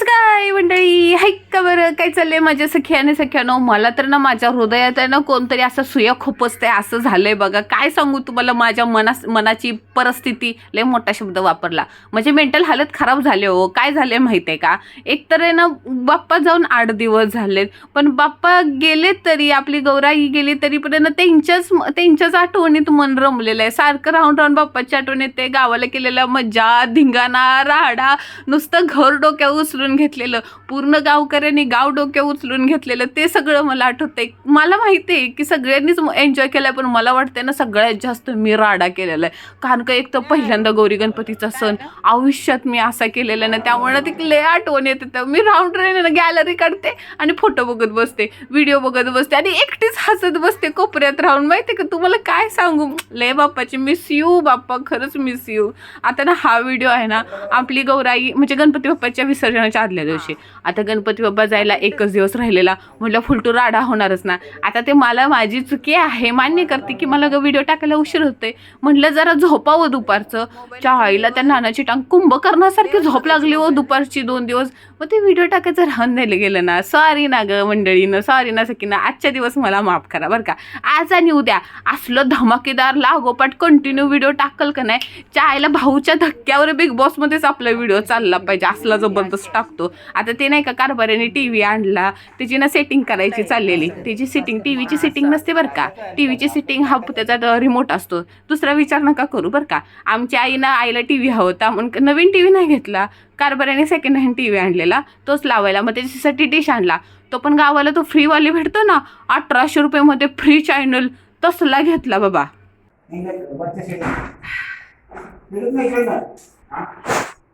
कसं काय मंडळी. हाय का बरं? काय चाललंय? माझ्या सखी आणि सख्यानो मला तर ना माझ्या हृदयात आहे ना कोणतरी असं सुया खोपसते असं झालंय बघा. काय सांगू तुम्हाला? माझ्या मनास मनाची परिस्थिती लय मोठा शब्द वापरला. म्हणजे मेंटल हालत खराब झाले हो. काय झाले माहिती आहे का? एक तर आहे ना बाप्पा जाऊन आठ दिवस झालेत. पण बाप्पा गेले तरी आपली गौराई गेली तरी पण आहे ना त्यांच्याच त्यांच्याच आठवणीत मन रमलेलं आहे. सारखं राहून राहून बाप्पाची आठवण येते. गावाला केलेला मज्जा धिंगाणा राडा नुसतं घर डोक्यावर उचलून घेतलेलं पूर्ण गावकऱ्यांनी गाव डोक्या उचलून घेतलेलं ते सगळं मला आठवतंय. मला माहिती आहे की सगळ्यांनीच एन्जॉय केलाय पण मला वाटतंय ना सगळ्यात जास्त मी राडा केलेला आहे. कारण का एक तर पहिल्यांदा गौरी गणपतीचा सण आयुष्यात मी असा केलेला ना त्यामुळे ना ती लय आठवण येते. तर मी राऊंड ट्रेन गॅलरी काढते आणि फोटो बघत बसते व्हिडिओ बघत बसते आणि एकटीच हसत बसते कोपऱ्यात राहून. माहिती का तुम्हाला काय सांगू? लय बाप्पाची मिस यू बाप्पा खरंच मिस यू आता ना हा व्हिडिओ आहे ना आपली गौराई म्हणजे गणपती बाप्पाच्या विसर्जनाच्या आदल्या दिवशी. आता गणपती बाप्पा जायला एकच दिवस राहिलेला. म्हटलं फुलटू राडा होणारच ना. आता ते मला माझी चुकी आहे मान्य करते की मला व्हिडिओ टाकायला उशीर होते म्हटलं जरा झोपावं दुपारचं. च्या आईला त्या नानाची टांग कुंभकर्णासारखी झोप लागली हो दुपारची दोन दिवस. मग ते व्हिडिओ टाकायचं राहून द्यायला गेलं ना. सॉरी ना ग मंडळीनं. सॉरी ना सकीना आजच्या दिवस मला माफ करा बरं का. आज आणि उद्या. असलं धमाकेदार लागोपाठ कंटिन्यू व्हिडिओ टाकल का नाही? च्या आईला भाऊच्या धक्क्यावर बिग बॉसमध्येच आपला व्हिडिओ चालला पाहिजे. असला जबरदस्त टाकतो. आता ते नाही का कारभाऱ्याने टी व्ही आणला त्याची ना सेटिंग करायची चाललेली. त्याची सिटिंग टी व्हीची सिटिंग नसते बरं का. टी व्हीची सिटिंग हा त्याचा रिमोट असतो. दुसरा विचार नका करू बरं का. आमच्या आईनं आईला टी व्ही हवा होता. म्हणून नवीन टी व्ही नाही घेतला. कारभाऱ्याने सेकंड हँड टी व्ही आणलेला. तोच लावायला. मग त्याच्यासाठी डिश आणला. तो पण गावाला तो फ्रीवाले भेटतो ना. अठराशे रुपयामध्ये फ्री चॅनल तसला घेतला बाबा.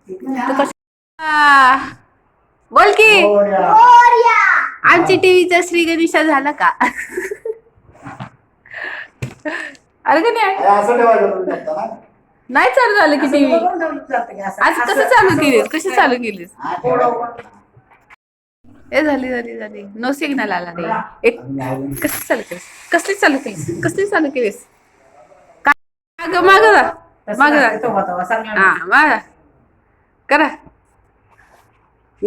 तू बोल की. आमची टीव्हीचा श्री गणेशा झाला का? अरे का नाही? चालू झालं की टीव्ही. आज कसं चालू केलीस? कशी चालू केलीस? ए झाली झाली झाली. नो सिग्नल आला नाही एक कसली चालू केलीस? कसली चालू केलीस? कसली चालू केलीस? काय माग माग माग हा माग करा.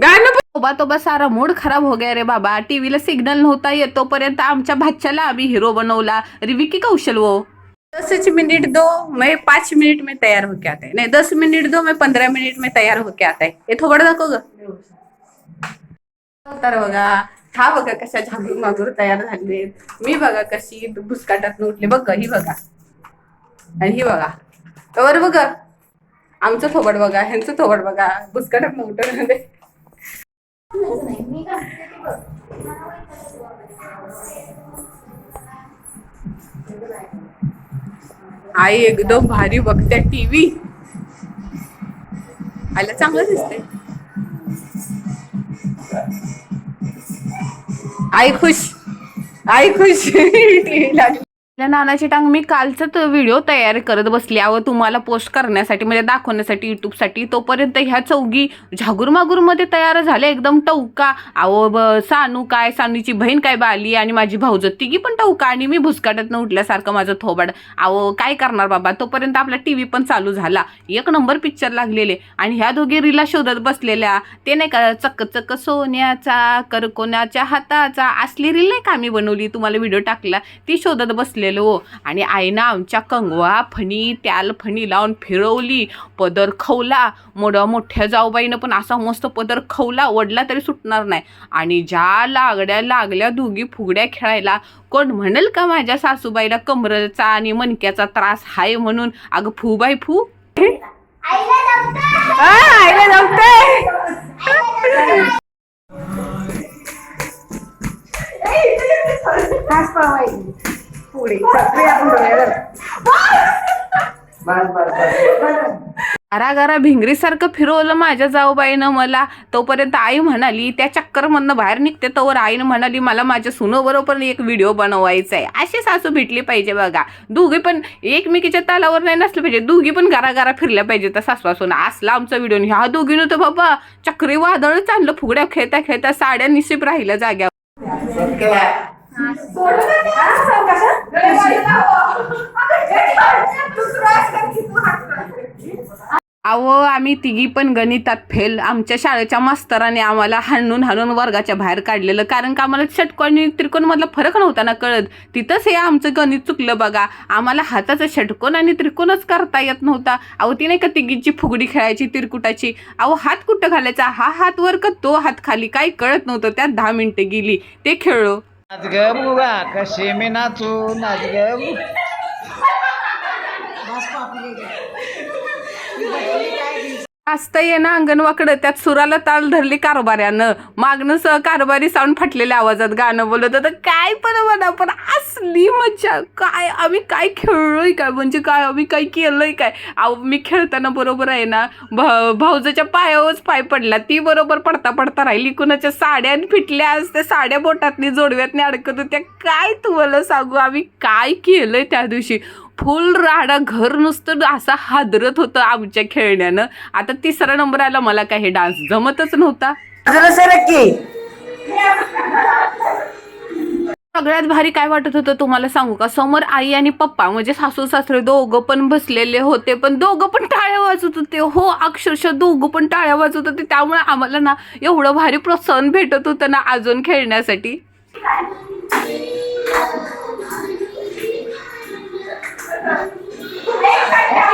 गाणं तोबा तोबा सारा मूड खराब हो गया रे बाबा. टीव्हीला सिग्नल नव्हता येतोपर्यंत आमच्या भाच्याला आम्ही हिरो बनवला. अरे विकी कौशल वो. दस मिनट दो मैं पाच मिनट में तैयार होके आता है. नहीं दस मिनट दो मैं पंधरा मिनिट में तैयार होके आता है. हे थोबड दाखव ग. तर बघा हा बघा कशा झागूर मागूर तयार झाले मी बघा कशी भुसकाटात उठले. बघ ही बघा. आणि ही बघा. तर बघा आमचं थोबड बघा ह्यांचं थोबड बघा. भुसकाटात उठलं आई एकदम भारी बघते टीव्ही. आयला चांगलं दिसते आई खुश. आई खुश. टीव्ही लागली आपल्या नानाची टांग मी कालचाच व्हिडिओ तयार करत बसली. अहो तुम्हाला पोस्ट करण्यासाठी म्हणजे दाखवण्यासाठी युट्यूबसाठी तोपर्यंत ह्या चौघी झागूरमागूरमध्ये तयार झाल्या. एकदम टौका अहो ब- सानू काय? सानूची बहीण काय बाली? आणि माझी भाऊजत. तिघी पण टौका आणि मी भुसकाटात उठल्यासारखं माझं थोबाड. अहो काय करणार बाबा? तोपर्यंत आपला टी व्ही पण चालू झाला. एक नंबर पिक्चर लागलेले. आणि ह्या दोघी रीला शोधत बसलेल्या. ते नाही का चक्क चक्क सोन्याचा करकोनाच्या हाताचा. असली रील नाही का आम्ही बनवली? तुम्हाला व्हिडिओ टाकला. ती शोधत बसले बसलेलो आणि आईनं आमच्या कंगवा फणी त्याल फणी लावून फिरवली पदर खवला. मोठ्या मोठ्या जाऊबाईनं पण असा मस्त पदर खवला वडला तरी सुटणार नाही. आणि ज्या लागड्या लागल्या दोघी फुगड्या खेळायला कोण म्हणेल का माझ्या सासूबाईला कमरेचा आणि मणक्याचा त्रास हाय म्हणून? अगं फू बाई फू. आईला जमतंय. घराघरा भिंगरीसारखं फिरवलं माझ्या जाऊबाईनं मला. तोपर्यंत आई म्हणाली त्या चक्करमधनं बाहेर निघते तोवर. आईनं म्हणाली मला माझ्या सुनोबरोबर एक व्हिडिओ बनवायचा आहे अशी सासू भेटली पाहिजे बघा. दोघी पण एकमेकीच्या तालावर नाही नसलं पाहिजे. दोघी पण घराघरा फिरल्या पाहिजे तर सासवा सुना असला आमचा व्हिडिओ. ह्या दोघीनं तर बाबा. चक्री वादळ चाललं फुगड्या खेळता खेळता साड्या निशिप राहिल्या जाग्यावर. अहो आम्ही तिघी पण गणितात फेल आमच्या शाळेच्या मास्तराने आम्हाला हाणून हाणून वर्गाच्या बाहेर काढलेलं. कारण का आम्हाला षटकोन आणि त्रिकोणमधला फरक नव्हता ना कळत. तिथंच हे आमचं गणित चुकलं बघा. आम्हाला हाताचं षटकोन आणि त्रिकोणच करता येत नव्हता. अहो ती नाही का तिघीची फुगडी खेळायची तिरकुटाची? अहो हात कुठं घालायचा? हा हात वर का तो हात खाली? काही कळत नव्हतं. त्यात दहा मिनिटं गेली. ते खेळलो. नाच ग बुवा कशी मी नाचू नाच ग बु- असतं ये ना अंगणवाकडं त्यात सुराला ताल धरली कारभाऱ्यानं. मागणं सह कारभारी साऊंड फाटलेल्या आवाजात गाणं बोलत होतं. काय पण म्हणा पण असली मज्जा. काय आम्ही काय खेळलोय काय? म्हणजे काय आम्ही काय केलंय काय? अहो मी खेळताना बरोबर आहे ना भा भाऊजाच्या पायावरच पाय पडला. ती बरोबर पडता पडता राहिली. कुणाच्या साड्या फिटल्या आज त्या साड्या बोटातनी जोडव्यातनी अडकत होत्या. काय तुम्हाला सांगू? आम्ही काय केलंय त्या दिवशी? फुल राडा घर नुसतं असं हादरत होतं आमच्या खेळण्यानं. आता तिसरा नंबर आला मला काय हे डान्स जमतच नव्हता. सगळ्यात भारी काय वाटत होतं तुम्हाला सांगू का? समोर आई आणि पप्पा म्हणजे सासू सासरे दोघं पण बसलेले होते पण दोघं पण टाळ्या वाजत होते. हो अक्षरशः दोघं पण टाळ्या वाजत होते. त्यामुळे आम्हाला ना एवढं भारी प्रोत्साहन भेटत होतं ना अजून खेळण्यासाठी. Yeah.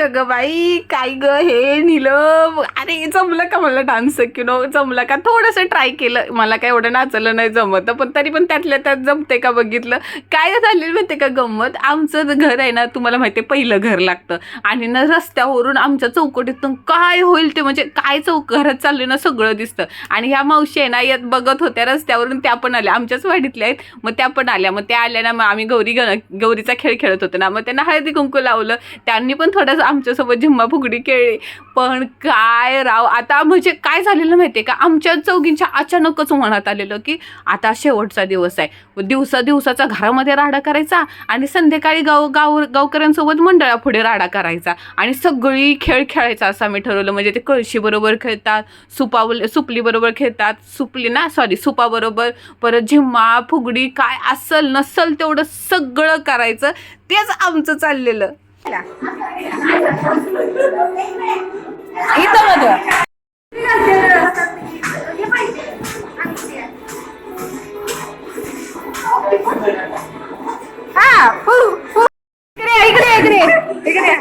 इश्श ग बाई काय ग हे निलं अरे जमलं का मला डान्स नो जमलं का? थोडंसं ट्राय केलं. मला काय एवढं नाचलं नाही जमत पण तरी पण त्यातल्या त्यात जमते का बघितलं? काय झालेलं माहिती का गंमत? आमचं घर आहे ना तुम्हाला माहिती आहे पहिलं घर लागतं. आणि ना रस्त्यावरून आमच्या चौकटीतून काय होईल ते म्हणजे काय चौक घरात चाललं ना सगळं दिसतं. आणि ह्या मावशी आहे ना यात बघत होत्या रस्त्यावरून त्या पण आल्या. आमच्याच वाडीतल्या आहेत मग त्या पण आल्या. मग त्या आल्या ना मग आम्ही गौरी गण गौरीचा खेळ खेळत होतो ना मग त्यांना हळदी कुंकू लावलं. त्यांनी पण थोडंसं आमच्यासोबत झिम्मा फुगडी खेळली. पण काय राव आता म्हणजे काय झालेलं माहिती आहे का? आमच्या चौघींच्या अचानकच मनात आलेलं की आता शेवटचा दिवस आहे. दिवसा दिवसाचा घरामध्ये राडा करायचा आणि संध्याकाळी गाव गाव गावकऱ्यांसोबत मंडळापुढे राडा करायचा. आणि सगळी खेळ खेळायचा असं आम्ही ठरवलं. म्हणजे ते कळशीबरोबर खेळतात सुपावल सुपली बरोबर खेळतात. सुपली ना? सॉरी सुपाबरोबर परत झिम्मा फुगडी काय असल नसल तेवढं सगळं करायचं. तेच आमचं चाललेलं. इथं मध्ये इकडे इकडे इकडे इकडे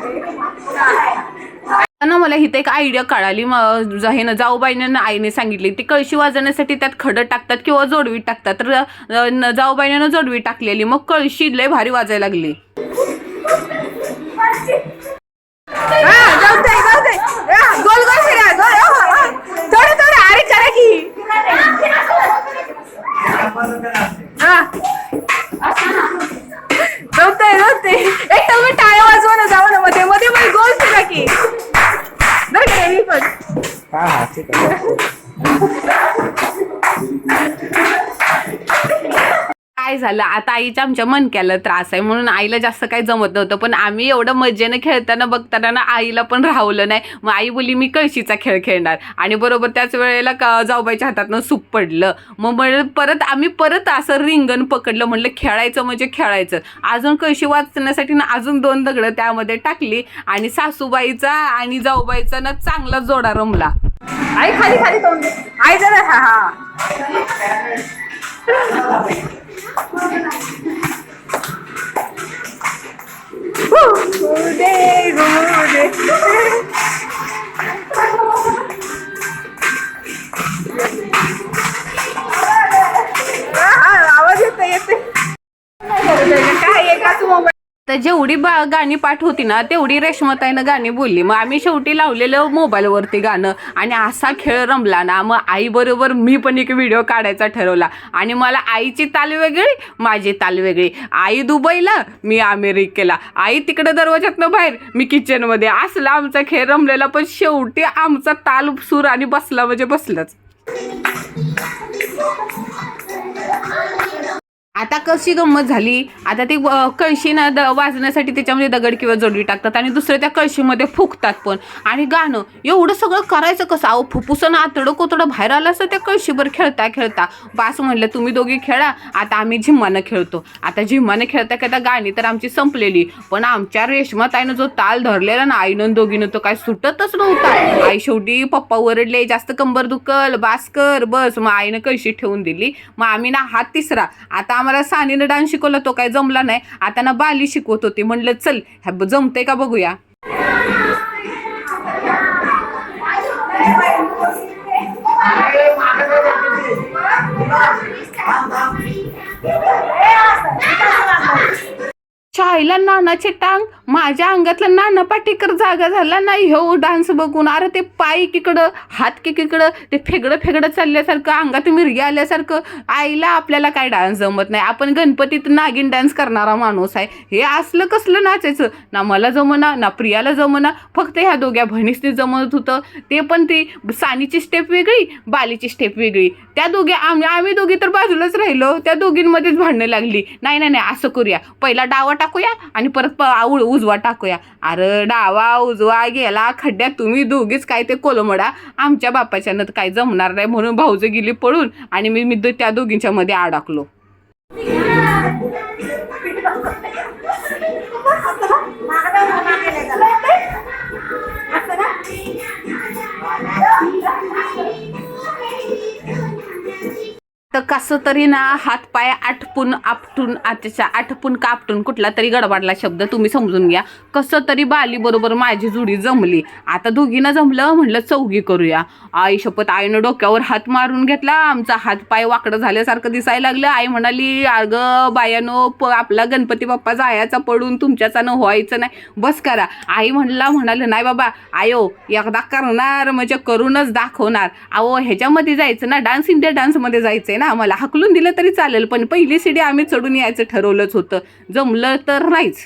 ना मला इथे एक आयडिया कळाली मग हे ना जाऊबाईने आईने सांगितली ती कळशी वाजवण्यासाठी त्यात खडं टाकतात किंवा जोडवी टाकतात तर अ, जाऊबाईने जोडवी टाकलेली मग कळशी लय भारी वाजायला लागली गोल गोल फिरा गोल हो, हो. थोडं थोडं अरे करा की. हा. जमतंय एक तर टाळ्या वाजवा ना जाऊ ना मध्ये मध्ये मध्ये गोल फिरा की. बरं का मी पण. काय झालं? आता आईच्या आमच्या मनक्याला त्रास आहे म्हणून आईला जास्त काही जमत नव्हतं. पण आम्ही एवढं मजेनं खेळताना बघताना ना आईला पण राहवलं नाही. मग आई बोली मी कळशीचा खेळ खेळणार. आणि बरोबर त्याच वेळेला का जाऊबाईच्या हातातनं सूप पडलं. मग म्हण- परत आम्ही परत असं रिंगण पकडलं. म्हणलं खेळायचं म्हणजे खेळायचं. अजून कळशी वाचण्यासाठी ना अजून दोन दगडं त्यामध्ये टाकली आणि सासूबाईचा आणि जाऊबाईचा ना चांगला जोडा रमला. आई खाली खाली आई जरा हा हा. गुडे गुडे आवाज येतो येते काय एकाच मोबाईल? तर जेवढी बा गाणी पाठ होती ना तेवढी रेशमताईनं गाणी बोलली. मग आम्ही शेवटी लावलेलं मोबाईलवरती गाणं. आणि असा खेळ रमला ना मग आईबरोबर मी पण एक व्हिडिओ काढायचा ठरवला. आणि मला आईची ताल वेगळी माझी ताल वेगळी. आई दुबईला मी अमेरिकेला. आई तिकडे दरवाज्यातनं बाहेर मी किचनमध्ये. असला आमचा खेळ रमलेला पण शेवटी आमचा ताल सूर आणि बसला म्हणजे बसलाच. आता कशी गंमत झाली? आता ते कळशीनं द वाजण्यासाठी त्याच्यामध्ये दगड किंवा जोडवी टाकतात आणि दुसरं त्या कळशीमध्ये फुकतात पण. आणि गाणं एवढं सगळं करायचं कसं? अहो फुफ्फुसन आतडं कोतडं बाहेर आलं असं त्या कळशीवर खेळता खेळता. बास म्हणलं तुम्ही दोघी खेळा. आता आम्ही झिम्मानं खेळतो. आता झिम्मानं खेळता खेळता गाणी तर आमची संपलेली. पण आमच्या रेशमाताईनं जो ताल धरलेला ना आईनं दोघीनं तो काय सुटतच नव्हता. आई शेवटी पप्पा ओरडले जास्त कंबर दुखल बास कर बस. मग आईनं कळशी ठेवून दिली. मग आम्ही ना हात तिसरा. आता आम्हाला सानीनं डान्स शिकवला तो काय जमला नाही. आता ना बाली शिकवत होती. म्हणलं चल ह्या जमतंय का बघूया? शाळेला नानाचे टांग माझ्या अंगातला नाना पाटेकर जागा झाला नाही. हो डान्स बघून. अरे ते पाय एकीकडं हात एकीकडं ते फेगडं फेगडं चालल्यासारखं अंगात मिरगी आल्यासारखं. आईला आपल्याला काय डान्स जमत नाही. आपण गणपतीत नागिन डान्स करणारा माणूस आहे. हे असलं कसलं नाचायचं? ना मला जमना ना प्रियाला जमना. फक्त ह्या दोघ्या बहिणीसनी जमत होतं. ते पण ती सानीची स्टेप वेगळी बालीची स्टेप वेगळी. त्या दोघी आम्ही आम्ही दोघी तर बाजूलाच राहिलो. त्या दोघींमध्येच भांडणं लागली. नाही नाही नाही असं करूया. पहिला डावा टाकूया आणि परत प- आऊ- उजवा टाकूया अरे डावा उजवा गेला खड्ड्यात तुम्ही दोघीच काय ते कोलमडा आमच्या बापाच्यानं तर काय जमणार नाही म्हणून भाऊज गेली पळून आणि मी मी त्या दोघींच्या मध्ये अडकलो तर कसं तरी ना हातपाय आटपून आपटून आतच्या आटपून कापटून कुठला तरी गडबडला शब्द तुम्ही समजून घ्या. कसं तरी बाली बरोबर माझी जुडी जमली. आता दोघींना जमलं म्हणलं चौघी करूया. आई शपथ आईनं डोक्यावर हात मारून घेतला. आमचा हातपाय वाकडं झाल्यासारखं दिसायला लागलं. आई म्हणाली अग बायानो प आपला गणपती बाप्पा जायचा पडून तुमच्याचानं व्हायचं नाही. बस करा. आई म्हणला म्हणाले नाही बाबा आयो एकदा करणार म्हणजे करूनच दाखवणार. अहो ह्याच्यामध्ये जायचं ना डान्स इंडिया डान्समध्ये जायचं ना आम्हाला हकलून दिलं तरी चालेल पण पहिली सीडी आम्ही चढून यायचं ठरवलंच होतं जमलं तर नाहीच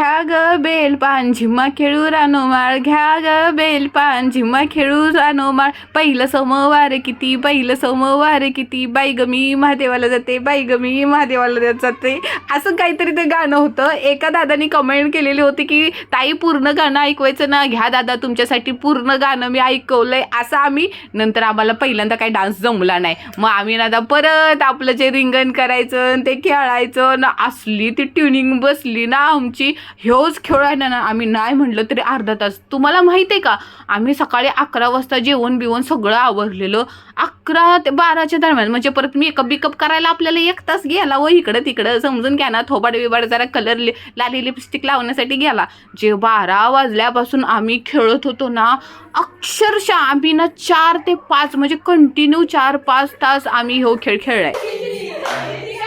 घ्या ग बेल पान झिम्मा खेळू रानोमाळ घ्या ग बेल पान झिम्मा खेळू रानोमाळ पहिलं सोमवार किती पहिलं सोमवार किती? बाई ग मी महादेवाला जाते बाई ग मी महादेवाला जाते. असं काहीतरी ते गाणं होतं. एका दादानी कमेंट केलेली होती की ताई पूर्ण गाणं ऐकवायचं ना. घ्या दादा तुमच्यासाठी पूर्ण गाणं मी ऐकवलं आहे असं आम्ही नंतर आम्हाला पहिल्यांदा काही डान्स जमला नाही. मग आम्ही दादा परत आपलं जे रिंगण करायचं आणि ते खेळायचं ना असली ती ट्युनिंग बसली ना आमची. ह्योच खेळ आहे ना आम्ही नाही म्हटलं तरी अर्धा तास. तुम्हाला माहिती आहे का? आम्ही सकाळी अकरा वाजता जेवण बिवण सगळं आवरलेलं. अकरा ते बाराच्या दरम्यान म्हणजे परत मेकअप बिकअप करायला आपल्याला एक तास गेला व इकडं तिकडं. समजून घ्या ना थोबाड बिबाड जरा कलर लि लाली लिपस्टिक लावण्यासाठी गेला. जे बारा वाजल्यापासून आम्ही खेळत होतो ना अक्षरशः आम्ही ना चार ते पाच म्हणजे कंटिन्यू चार पाच तास आम्ही हो खेळ खेळलाय.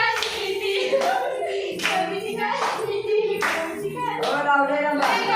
Alabama.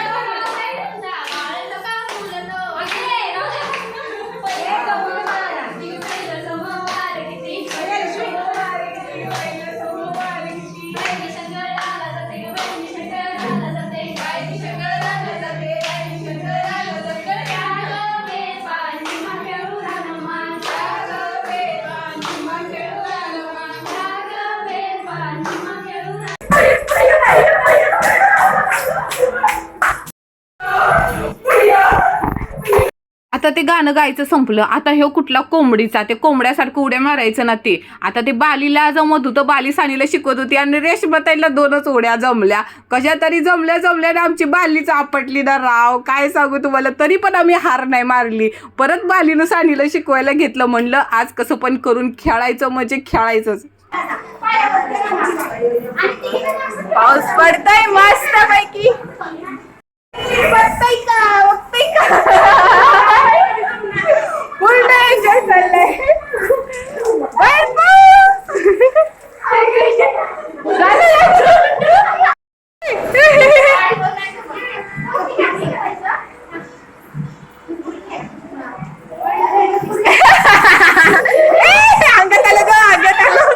ते गाणं गायचं संपलं. आता हे कुठला कोंबडीचा? ते कोंबड्यासारखं उड्या मारायचं ना ते. आता ते बालीला जमत होतं. बाली सानीला शिकवत होती आणि रेशमताईला दोनच उड्या जमल्या. कशा तरी जमल्या जमल्या आणि आमची बालीच आपटली ना राव. काय सांगू तुम्हाला? तरी पण आम्ही हार नाही मारली. परत बालीनं सानीला शिकवायला घेतलं म्हणलं आज कसं पण करून खेळायचं म्हणजे खेळायचंच. पाऊस पडतोय मस्त पैकी बघताय का? बघताय का? पूर्ण एन्जॉय चाललाय. बाहेर पाऊस. ए, अंगात आलं ग अंगात आलं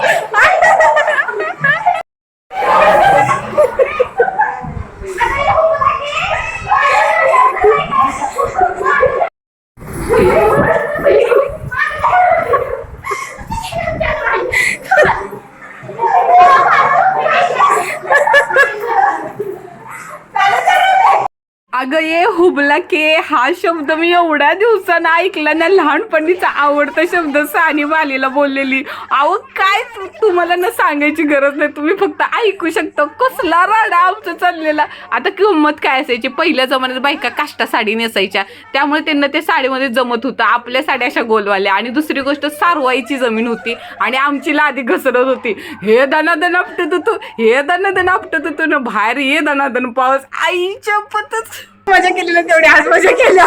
अगं ये हुबला के हा शब्द मी एवढ्या दिवसानं ऐकला ना लहानपणीचा आवडता शब्द सानी बालीला बोललेली. अहो काय तुम्हाला ना सांगायची गरज नाही. तुम्ही फक्त ऐकू शकता. कसला राडा आमचा चाललेला. आता किंमत काय असायची? पहिल्या जमान्यात बायका काष्टा साडी नेसायच्या. त्यामुळे त्यांना ते साडीमध्ये जमत होतं. आपल्या साड्या अशा गोलवाल्या. आणि दुसरी गोष्ट सारवाईची जमीन होती. आणि आमची लादी घसरत होती. हे दनादन आपटत होतो. हे दनादन आपटत होतो. ना बाहेर हे दनादन पाऊस. आईच्या पतच. मजा केली ना तेवढी आज मजा केली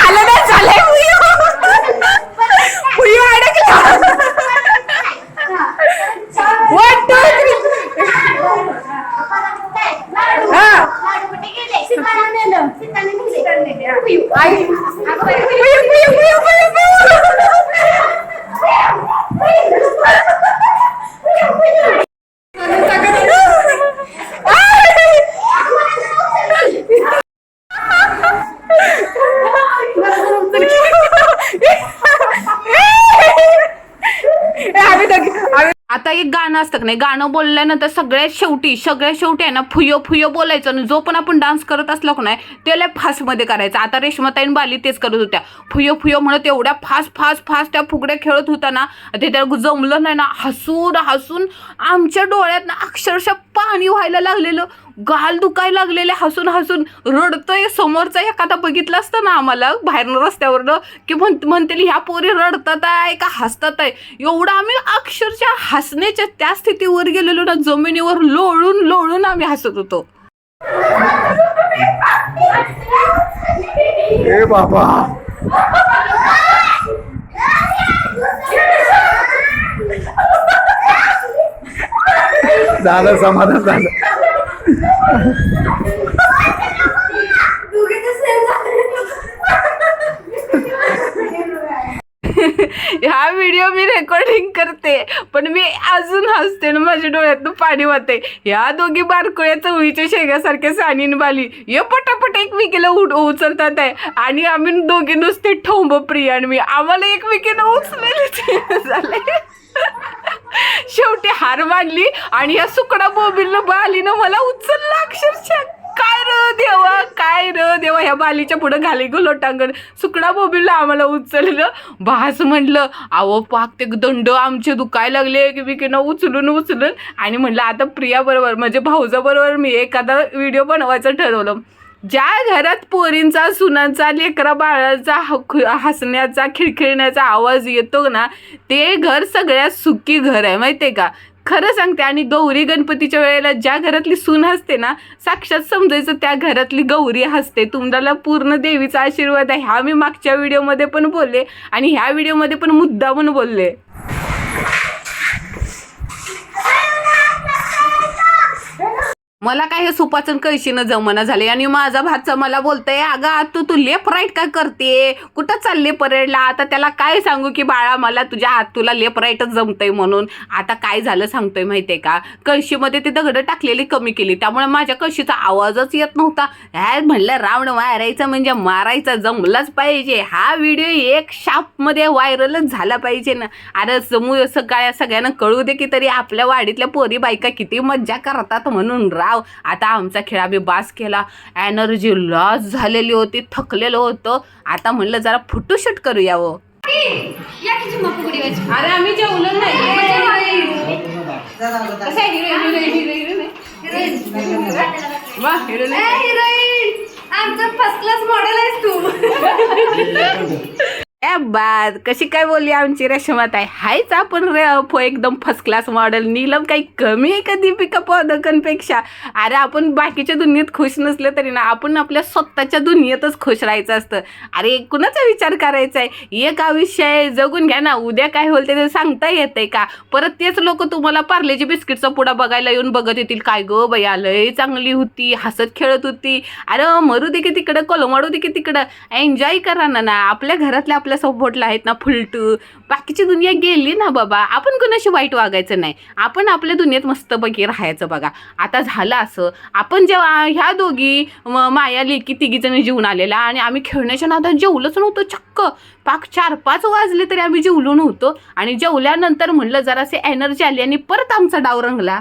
आलं नाही पुयो अडकला. आई. पुयो, पुयो, पुयो, पुयो, ए, आम्ही दोघी आम्ही आता एक गाणं असतं का नाही? गाणं बोलल्यानंतर सगळ्यात शेवटी सगळ्यात शेवटी आहे ना फुयो फुयो बोलायचं आणि जो पण आपण डान्स करत असलो का नाही त्याला फास्टमध्ये करायचं. आता रेशमाताईन बाली तेच करत होत्या. फुयो फुयो म्हणत एवढ्या फास्ट फास्ट फास्ट त्या फुगड्या खेळत होता ना ते त्या जमलं नाही ना. हसून हसून आमच्या डोळ्यात ना अक्षरशः पाणी व्हायला लागलेलं. गाल दुखायला लागलेले हसून हसून. रडतोय समोरचा एखादा बघितलं असतं ना आम्हाला बाहेरनं रस्त्यावरनं की म्हण म्हणतील ह्या पोरी रडतात आहे का? हसतात आहे. एवढं आम्ही अक्षरशः हसण्याच्या त्या स्थितीवर गेलेलो ना जमिनीवर लोळून लोळून आम्ही हसत होतो. बाबा. झालं समाधान झालं हा व्हिडिओ मी रेकॉर्डिंग करते पण मी अजून हसते ना माझ्या डोळ्यातनं पाणी वाहते ह्या दोघी बारकोळ्या चवळीच्या शेगासारख्या सानीन बाली या पटापट एकमेकीला उठ उचलतात आहे. आणि आम्ही दोघी नुसते ठोंब प्रिय आणि मी आम्हाला एकमेकीनं उचलेले झाले. शेवटी हार मांडली आणि या सुकडा बोबीलनं बालीनं मला उचललं अक्षरशः. काय र देवा काय र देवा ह्या बालीच्या पुढं घाली गो लोटांगण सुकडा बोबीला आम्हाला उचललं. भास म्हटलं अहो पाक ते दंड आमचे दुखायला लागले की मी बिकीनं उचलून उचलून. आणि म्हटलं आता प्रिया बरोबर म्हणजे भाऊजाबरोबर मी एखादा व्हिडिओ बनवायचं ठरवलं. ज्या घरात पोरींचा सुनांचा लेकरा बाळाचा हक- हसण्याचा खिळखिळण्याचा आवाज येतो ना ते घर सगळ्यात सुखी घर आहे माहिती आहे का? खरं सांगते आणि गौरी गणपतीच्या वेळेला ज्या घरातली सून हसते ना साक्षात समजायचं त्या घरातली गौरी हसते. तुम्हाला पूर्ण देवीचा आशीर्वाद आहे. ह्या मी मागच्या व्हिडिओमध्ये पण बोलले आणि ह्या व्हिडिओमध्ये पण मुद्दा पण बोलले. मला काय हे सुपाचन कळशीनं जमना झाले आणि माझा भाचा मला बोलतोय अगं तू तू लेफ्ट राईट काय करते कुठं चालले परेडला? आता त्याला काय सांगू की बाळा मला तुझ्या हात तुला लेफ्ट राईटच जमतंय म्हणून. आता काय झालं सांगतोय माहितीये का? कळशीमध्ये ती दगडं टाकलेली कमी केली. त्यामुळे माझ्या कळशीचा आवाजच येत नव्हता. ह्या म्हणलं रावण म्हणजे मारायचं म्हणजे मारायचा जमलाच पाहिजे. हा व्हिडिओ एक शापमध्ये व्हायरलच झाला पाहिजे ना. अरे जमू सगळ्या सगळ्यांना कळू दे की तरी आपल्या वाडीतल्या पोरी बायका किती मज्जा करतात म्हणून रा. राव आता आमचा खेळ आम्ही बास केला. एनर्जी लॉस झालेली होती थकलेलं होतं. आता म्हणलं जरा फोटोशूट करूया या की झुम्मा फुगडी वाजवा. अरे आम्ही जेवलो नाही मॉडेल आहेस तू. ए बाद कशी काय बोलली आमची रेशमात आहे हायच आपण रे फ- एकदम फर्स्ट क्लास मॉडेल नीलम काही कमी आहे का दीपिका पदकनपेक्षा? अरे आपण बाकीच्या दुनियेत खुश नसले तरी ना आपण आपल्या स्वतःच्या दुनियेतच खुश राहायचं असतं. अरे कुणाचा विचार करायचा आहे एक आयुष्य आहे जगून घ्या ना. उद्या काय होईल ते सांगता येतंय का? परत तेच लोक तुम्हाला पार्लेजी बिस्किटचा पुडा बघायला येऊन बघत येतील. काय गो बाई लय चांगली होती हसत खेळत होती. अरे मरू दे की तिकडं कोलमाडू दे की तिकडं. एन्जॉय करा ना ना. आपल्या घरातल्या आपल्या सपोर्टला आहेत ना फुलटू. बाकीची दुनिया गेली ना बाबा. आपण कुणाशी वाईट वागायचं नाही. आपण आपल्या दुनियेत मस्तपैकी राहायचं बघा. आता झालं असं. आपण जेव्हा ह्या दोघी मायाली माया लेकी तिघीजणी जेवून आलेला आणि आम्ही खेळण्याच्या नादात जेवलंच नव्हतो. चक्क. पाक चार पाच वाजले तरी आम्ही जेवलो नव्हतो. आणि जेवल्यानंतर म्हणलं जरासे एनर्जी आली आणि परत आमचा डाव रंगला.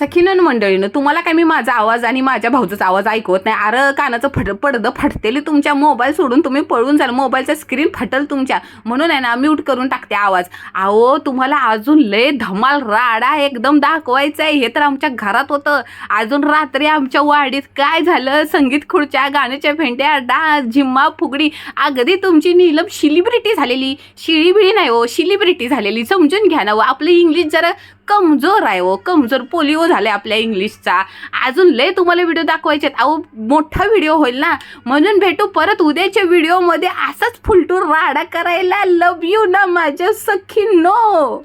सखीनन मंडळीनं तुम्हाला काय मी माझा आवाज आणि माझ्या भाऊचाच आवाज ऐकवत नाही? अरे कानाचं फट पडदं फटतेली तुमच्या मोबाईल सोडून तुम्ही पळून जाल मोबाईलचा स्क्रीन फटल तुमच्या. म्हणून आहे ना म्यूट करून टाकते आवाज. अहो तुम्हाला अजून लय धमाल राडा एकदम दाखवायचा आहे हे तर आमच्या घरात होतं. अजून रात्री आमच्या वाडीत काय झालं? संगीत खुर्च्या गाण्याच्या भेंड्या डान्स झिम्मा फुगडी. अगदी तुमची नीलम शिलिब्रिटी झालेली. शिळीबिळी नाही हो शिलिब्रिटी झालेली. समजून घ्या ना हो. आपलं इंग्लिश जरा कमजोर आहे हो कमजोर पोलिओ झाले आपल्या इंग्लिशचा. अजून लय तुम्हाला व्हिडिओ दाखवायचे आहेत अहो मोठा व्हिडिओ होईल ना? म्हणून भेटू परत उद्याच्या व्हिडिओमध्ये असाच फुलटूर राडा करायला. लव यू ना माझ्या सखी नो